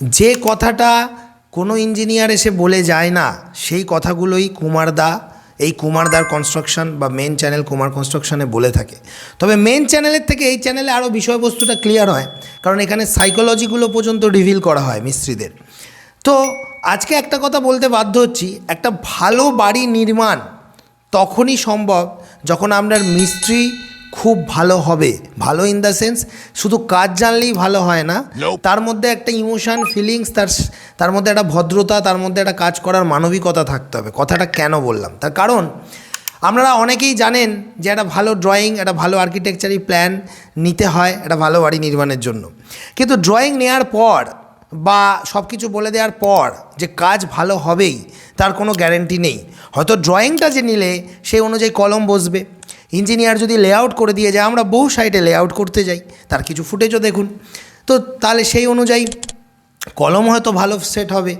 যে কথাটা কোনো ইঞ্জিনিয়ার এসে বলে যায় না, সেই কথাগুলোই কুমারদা এই কুমারদার কনস্ট্রাকশন বা মেন চ্যানেল কুমার কনস্ট্রাকশনে বলে থাকে। তবে মেন চ্যানেলের থেকে এই চ্যানেলে আরও বিষয়বস্তুটা ক্লিয়ার হয়, কারণ এখানে সাইকোলজিগুলো পর্যন্ত রিভিল করা হয় মিস্ত্রিদের। তো আজকে একটা কথা বলতে বাধ্য হচ্ছি, একটা ভালো বাড়ি নির্মাণ তখনই সম্ভব যখন আপনার মিস্ত্রি খুব ভালো হবে। ভালো ইন দ্য সেন্স শুধু কাজ জানলেই ভালো হয় না। তার মধ্যে একটা ইমোশান ফিলিংস তার তার মধ্যে একটা ভদ্রতা তার মধ্যে একটা কাজ করার মানবিকতা থাকতে হবে। কথাটা কেন বললাম? তার কারণ আপনারা অনেকেই জানেন যে একটা ভালো ড্রয়িং একটা ভালো আর্কিটেকচারি প্ল্যান নিতে হয় একটা ভালো বাড়ি নির্মাণের জন্য। কিন্তু ড্রয়িং নেওয়ার পর বা সব কিছু বলে দেওয়ার পর যে কাজ ভালো হবেই তার কোনো গ্যারেন্টি নেই। হয়তো ড্রয়িংটা যে নিলে সেই অনুযায়ী কলম বসবে। ইঞ্জিনিয়ার যদি লেআউট করে দিয়ে যায়, আমরা বহু সাইটে লেআউট করতে যাই। তার কিছু ফুটেজও দেখুন। তো তাহলে সেই অনুযায়ী কলম হয়তো ভালো সেট হবে।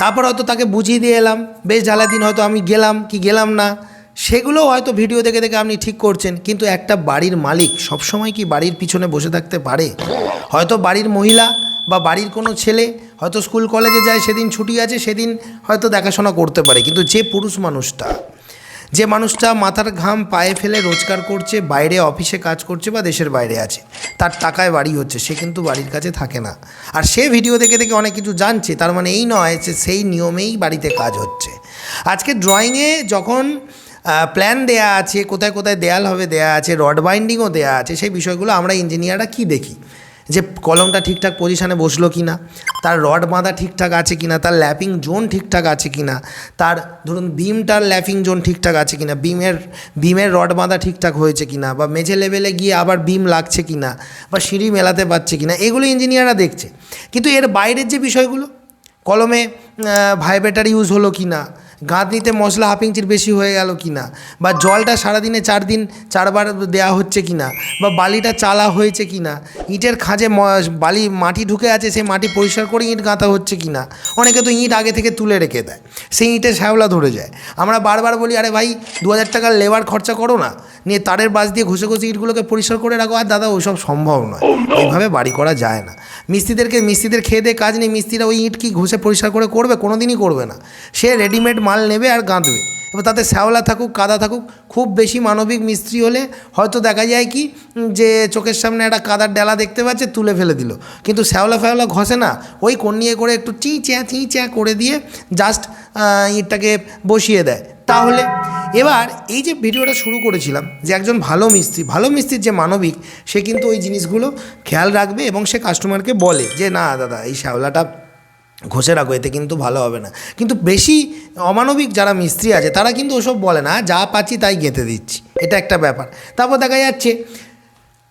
তারপর হয়তো তাকে বুঝিয়ে দিয়ে এলাম, বেশ জ্বালা দিন হয়তো আমি গেলাম, কি গেলাম না? সেগুলো হয়তো ভিডিও দেখে দেখে আপনি ঠিক করছেন। কিন্তু একটা বাড়ির মালিক, সবসময় কি বাড়ির পিছনে বসে থাকতে পারে? হয়তো বাড়ির মহিলা বা বাড়ির কোনো ছেলে হয়তো স্কুল কলেজে যায়, সেদিন ছুটি আছে, সেদিন হয়তো দেখাশোনা করতে পারে। কিন্তু যে পুরুষ মানুষটা যে মানুষটা মাথার ঘাম পায়ে ফেলে রোজগার করছে, বাইরে অফিসে কাজ করছে বা দেশের বাইরে আছে, তার টাকায় বাড়ি হচ্ছে, সে কিন্তু বাড়ির কাছে থাকে না। আর সে ভিডিও দেখে দেখে অনেক কিছু জানছে, তার মানে এই নয় যে সেই নিয়মেই বাড়িতে কাজ হচ্ছে। আজকে ড্রয়িংয়ে যখন প্ল্যান দেয়া আছে, কোথায় কোথায় দেয়াল হবে দেয়া আছে রড বাইন্ডিংও দেয়া আছে, সেই বিষয়গুলো আমরা ইঞ্জিনিয়াররা কি দেখি? যে কলমটা ঠিকঠাক পজিশানে বসল কি না তার রড বাঁধা ঠিকঠাক আছে কি না তার ল্যাপিং জোন ঠিকঠাক আছে কি না তার ধরুন বিমটার ল্যাপিং জোন ঠিকঠাক আছে কি না বিমের বিমের রড বাঁধা ঠিকঠাক হয়েছে কি না বা মেঝে লেভেলে গিয়ে আবার বিম লাগছে কি না বা সিঁড়ি মেলাতে পারছে কি না এগুলো ইঞ্জিনিয়াররা দেখছে। কিন্তু এর বাইরের যে বিষয়গুলো, কলমে ভাইব্রেটার ইউজ হলো কি না গাঁথনিতে মশলা হাফিংচির বেশি হয়ে গেল কি না বা জলটা সারাদিনে চার দিন চারবার দেওয়া হচ্ছে কি না বা বালিটা চালা হয়েছে কি না ইটের খাঁজে বালি, মাটি ঢুকে আছে, সেই মাটি পরিষ্কার করে ইঁট গাঁথা হচ্ছে কি না অনেকে তো ইঁট আগে থেকে তুলে রেখে দেয়, সেই ইটে শ্যাওলা ধরে যায়। আমরা বারবার বলি, আরে ভাই, দু হাজার টাকার লেবার খরচা করো না। নিয়ে তারের বাস দিয়ে ঘষে ঘষে ইটগুলোকে পরিষ্কার করে রাখো। আর দাদা ওইসব সম্ভব নয়। এইভাবে বাড়ি করা যায় না। মিস্ত্রিদেরকে মিস্ত্রিদের খেয়ে দিয়ে কাজ নেই। মিস্ত্রিরা ওই ইট কি ঘষে পরিষ্কার করে করবে? কোনো দিনই করবে না। সে রেডিমেড মাল নেবে আর গাঁথবে এবার তাতে শ্যাওলা থাকুক কাদা থাকুক খুব বেশি মানবিক মিস্ত্রি হলে হয়তো দেখা যায় কি যে চোখের সামনে একটা কাদার ডেলা দেখতে পাচ্ছে তুলে ফেলে দিল। কিন্তু শ্যাওলা ফ্যাওলা ঘষে না ওই কন্যিয়ে করে একটু চি চ্যাঁ চি চ্যাঁ করে দিয়ে জাস্ট ইটটাকে বসিয়ে দেয়। তাহলে এবার এই যে ভিডিওটা শুরু করেছিলাম যে একজন ভালো মিস্ত্রি, ভালো মিস্ত্রির যে মানবিক, সে কিন্তু ওই জিনিসগুলো খেয়াল রাখবে এবং সে কাস্টমারকে বলে যে, না দাদা, এই শ্যাওলাটা ঘষে রাখো, এতে কিন্তু ভালো হবে না। কিন্তু বেশি অমানবিক যারা মিস্ত্রি আছে, তারা কিন্তু ওসব বলে না, যা পাচ্ছি তাই গেঁথে দিচ্ছি। এটা একটা ব্যাপার। তারপর দেখা যাচ্ছে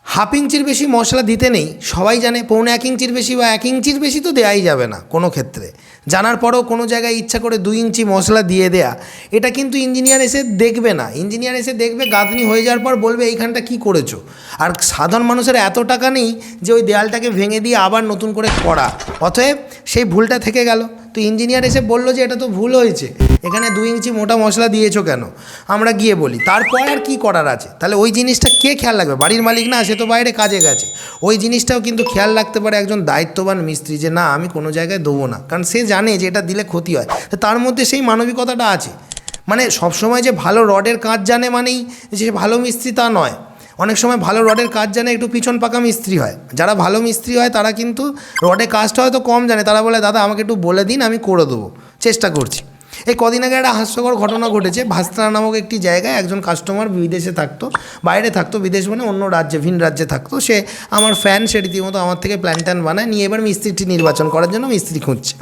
হাফ ইঞ্চির বেশি মশলা দিতে নেই। সবাই জানে পৌনে এক ইঞ্চির বেশি বা এক ইঞ্চির বেশি তো দেওয়াই যাবে না কোনো ক্ষেত্রে। জানার পরেও কোনো জায়গায় ইচ্ছা করে দুই ইঞ্চি মশলা দিয়ে দেয়া, এটা কিন্তু ইঞ্জিনিয়ার এসে দেখবে না। ইঞ্জিনিয়ার এসে দেখবে, গাঁথনি হয়ে যাওয়ার পর বলবে, এইখানটা কি করেছ? আর সাধারণ মানুষের এত টাকা নেই যে ওই দেয়ালটাকে ভেঙে দিয়ে আবার নতুন করে করা। অতএব সেই ভুলটা থেকে গেল। তো ইঞ্জিনিয়ার এসে বলল যে, এটা তো ভুল হয়েছে। এখানে দুই ইঞ্চি মোটা মশলা দিয়েছ কেন? আমরা গিয়ে বলি, তারপর আর কি করার আছে? তাহলে ওই জিনিসটা কে খেয়াল রাখবে? বাড়ির মালিক না, সে তো বাইরে কাজে গেছে। ওই জিনিসটাও কিন্তু খেয়াল রাখতে পারে একজন দায়িত্ববান মিস্ত্রি যে, না, আমি কোনো জায়গায় দেবো না। কারণ সে জানে যে, এটা দিলে ক্ষতি হয়। তার মধ্যে সেই মানবিকতাটা আছে। মানে সবসময় যে ভালো রডের কাজ জানে মানেই যে ভালো মিস্ত্রি তা নয়। অনেক সময় ভালো রডের কাজ জানে একটু পিছন পাকা মিস্ত্রি হয়। যারা ভালো মিস্ত্রি হয়, তারা কিন্তু রডের কাজটা হয়তো কম জানে। তারা বলে, দাদা, আমাকে একটু বলে দিন, আমি করে দেবো। চেষ্টা করছি। এই কদিন আগে একটা হাস্যকর ঘটনা ঘটেছে। ভাস্তারা নামক একটি জায়গায় একজন কাস্টমার বিদেশে থাকতো, বাইরে থাকতো, বিদেশ মানে অন্য রাজ্যে, ভিন রাজ্যে থাকতো। সে আমার ফ্যান সে রীতিমতো আমার থেকে প্ল্যান ট্যান বানায়, নিয়ে এবার মিস্ত্রিটি নির্বাচন করার জন্য মিস্ত্রি খুঁজছে।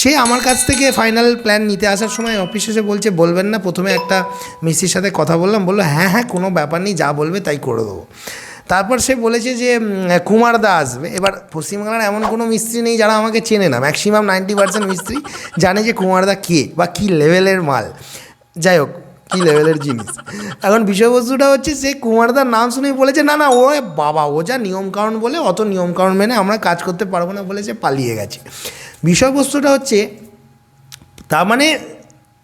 সে আমার কাছ থেকে ফাইনাল প্ল্যান নিতে আসার সময় অফিস এসে বলছে, বলবেন না, প্রথমে একটা মিস্ত্রির সাথে কথা বললাম। বলল হ্যাঁ হ্যাঁ কোনো ব্যাপার নেই, যা বলবে তাই করে দেবো। তারপর সে বলেছে যে উম, কুমারদা আসবে এবার পশ্চিমবাংলার এমন কোনো মিস্ত্রি নেই যারা আমাকে চেনে না। ম্যাক্সিমাম নাইনটি পার্সেন্ট মিস্ত্রি জানে যে কুমারদা কে বা কী লেভেলের মাল। যাই হোক কী লেভেলের জিনিস। এখন বিষয়বস্তুটা হচ্ছে সে কুমারদার নাম শুনেই বলেছে না না ও বাবা ও যা নিয়মকানুন বলে অত নিয়মকানুন মেনে আমরা কাজ করতে পারব না বলে সে পালিয়ে গেছে। বিষয়বস্তুটা হচ্ছে তার মানে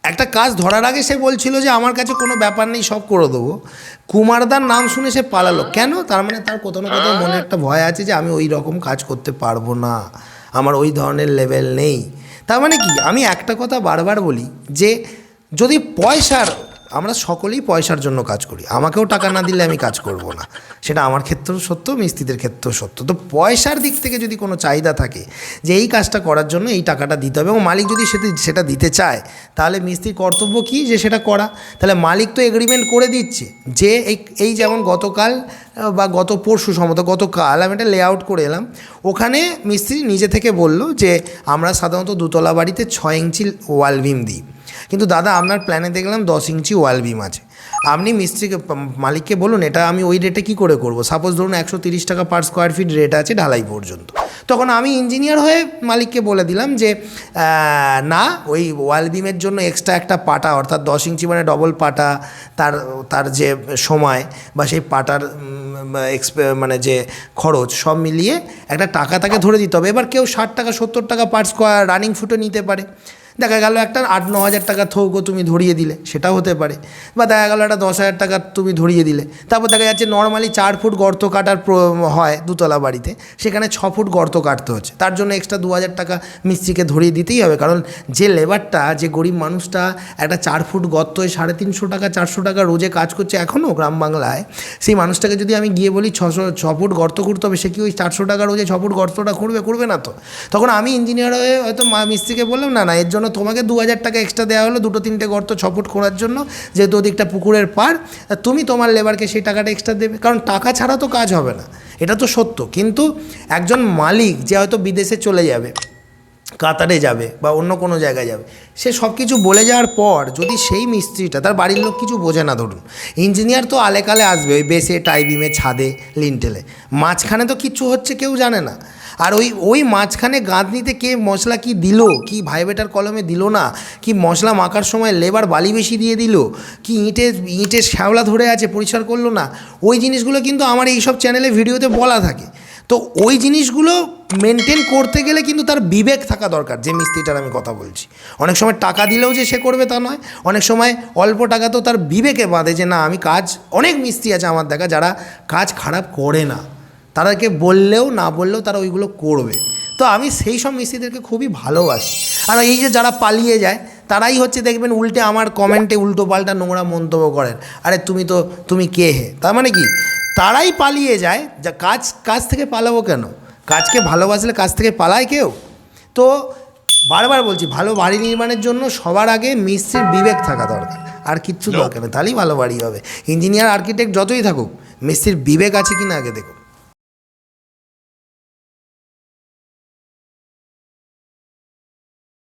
একটা কাজ ধরার আগে সে বলছিল যে আমার কাছে কোনো ব্যাপার নেই, সব করে দেবো। কুমারদার নাম শুনে সে পালালো। কেন? তার মানে তার কোথাও না কোথাও মনে একটা ভয় আছে যে আমি ওই রকম কাজ করতে পারব না। আমার ওই ধরনের লেভেল নেই। তার মানে কি? আমি একটা কথা বারবার বলি যে যদি পয়সার আমরা সকলেই পয়সার জন্য কাজ করি। আমাকেও টাকা না দিলে আমি কাজ করব না। সেটা আমার ক্ষেত্রেও সত্য, মিস্ত্রিদের ক্ষেত্রেও সত্য। তো পয়সার দিক থেকে যদি কোনো চাহিদা থাকে যে এই কাজটা করার জন্য এই টাকাটা দিতে হবে এবং মালিক যদি সেটা সেটা দিতে চায়, তাহলে মিস্ত্রির কর্তব্য কী যে সেটা করা? তাহলে মালিক তো এগ্রিমেন্ট করে দিচ্ছে যে এই এই যেমন গতকাল বা গত পরশু সম্ভবত, গতকাল আমি একটা লেআউট করে এলাম। ওখানে মিস্ত্রি নিজে থেকে বলল যে আমরা সাধারণত দুতলা বাড়িতে ছয় ইঞ্চি ওয়াল বিম দিই। কিন্তু দাদা, আপনার প্ল্যানে দেখলাম দশ ইঞ্চি ওয়াল বিম আছে। আপনি মিস্ত্রিকে মালিককে বলুন, এটা আমি ওই রেটে কী করে করব? সাপোজ ধরুন একশো তিরিশ টাকা পার স্কোয়ার ফিট রেট আছে ঢালাই পর্যন্ত। তখন আমি ইঞ্জিনিয়ার হয়ে মালিককে বলে দিলাম যে না, ওই ওয়াল বিমের জন্য এক্সট্রা একটা পাটা, অর্থাৎ দশ ইঞ্চি মানে ডবল পাটা, তার তার যে সময় বা সেই পাটার এক্সপে- মানে যে খরচ সব মিলিয়ে একটা টাকা তাকে ধরে দিতে হবে। এবার কেউ ষাট টাকা, সত্তর টাকা পার স্কোয়ার রানিং ফুটে নিতে পারে। দেখা গেল একটা আট, ন হাজার টাকা থৌকো তুমি ধরিয়ে দিলে, সেটাও হতে পারে। বা দেখা গেল একটা দশ হাজার টাকা তুমি ধরিয়ে দিলে। তারপর দেখা যাচ্ছে নর্মালি চার ফুট গর্ত কাটার প্র- হয় দুতলা বাড়িতে, সেখানে ছ ফুট গর্ত কাটতে হচ্ছে। তার জন্য এক্সট্রা দু হাজার টাকা মিস্ত্রিকে ধরিয়ে দিতেই হবে। কারণ যে লেবারটা যে গরিব মানুষটা একটা চার ফুট গর্তয় সাড়ে তিনশো টাকা, চারশো টাকা রোজে কাজ করছে এখনও গ্রাম বাংলায়, সেই মানুষটাকে যদি আমি গিয়ে বলি ছশো, ছ ফুট গর্ত করতে হবে, সে কি ওই চারশো টাকা রোজে ছ ফুট গর্তটা করবে করবে না তো? তখন আমি ইঞ্জিনিয়ার হয়ে হয়তো মা- মিস্ত্রিকে বললাম, না না, এর জন্য তোমাকে দু হাজার টাকা এক্সট্রা দেওয়া হলো, দুটো তিনটে গর্ত, ছ ফুট করার জন্য, যেহেতু ওদিকটা পুকুরের পার তুমি তোমার লেবারকে সেই টাকাটা এক্সট্রা দেবে। কারণ টাকা ছাড়া তো কাজ হবে না। এটা তো সত্য। কিন্তু একজন মালিক যে হয়তো বিদেশে চলে যাবে, কাতারে যাবে বা অন্য কোনো জায়গায় যাবে, সে সব কিছু বলে যাওয়ার পর যদি সেই মিস্ত্রিটা, তার বাড়ির লোক কিছু বোঝে না, ধরুন। ইঞ্জিনিয়ার তো আলেকালে আসবে, ওই বেসে, টাইবিমে, ছাদে, লিন্টেলে। মাঝখানে তো কিচ্ছু হচ্ছে, কেউ জানে না। আর ওই ওই মাঝখানে গাঁথনিতে কে মশলা কি দিল? কি ভাইবেটার কলমে দিল না? কি মশলা মাখার সময় লেবার বালি বেশি দিয়ে দিল? কি ইঁটে ইঁটের শ্যাওলা ধরে আছে, পরিষ্কার করল না? ওই জিনিসগুলো কিন্তু আমার এইসব চ্যানেলে ভিডিওতে বলা থাকে। তো ওই জিনিসগুলো মেনটেন করতে গেলে কিন্তু তার বিবেক থাকা দরকার, যে মিস্ত্রিটার আমি কথা বলছি। অনেক সময় টাকা দিলেও যে সে করবে তা নয়। অনেক সময় অল্প টাকা তো তার বিবেকে বাঁধে যে, না, আমি কাজ, অনেক মিস্ত্রি আছে আমার দেখা যারা কাজ খারাপ করে না। তাদেরকে বললেও না বললেও তারা ওইগুলো করবে। তো আমি সেই সব মিস্ত্রিদেরকে খুবই ভালোবাসি। আর এই যে যারা পালিয়ে যায় তারাই হচ্ছে দেখবেন উল্টে আমার কমেন্টে উল্টো পাল্টা নোংরা মন্তব্য করেন। আরে তুমি তো তুমি কে হে? তার মানে কি? তারাই পালিয়ে যায় যা কাজ কাজ থেকে পালাবো কেন? কাজকে ভালোবাসলে কাজ থেকে পালায় কেউ? তো বারবার বলছি ভালো বাড়ি নির্মাণের জন্য সবার আগে মিস্ত্রির বিবেক থাকা দরকার। আর কিচ্ছু দরকার নেই তাহলেই ভালো বাড়ি হবে। ইঞ্জিনিয়ার আর্কিটেক্ট যতই থাকুক মিস্ত্রির বিবেক আছে কি না আগে দেখুন।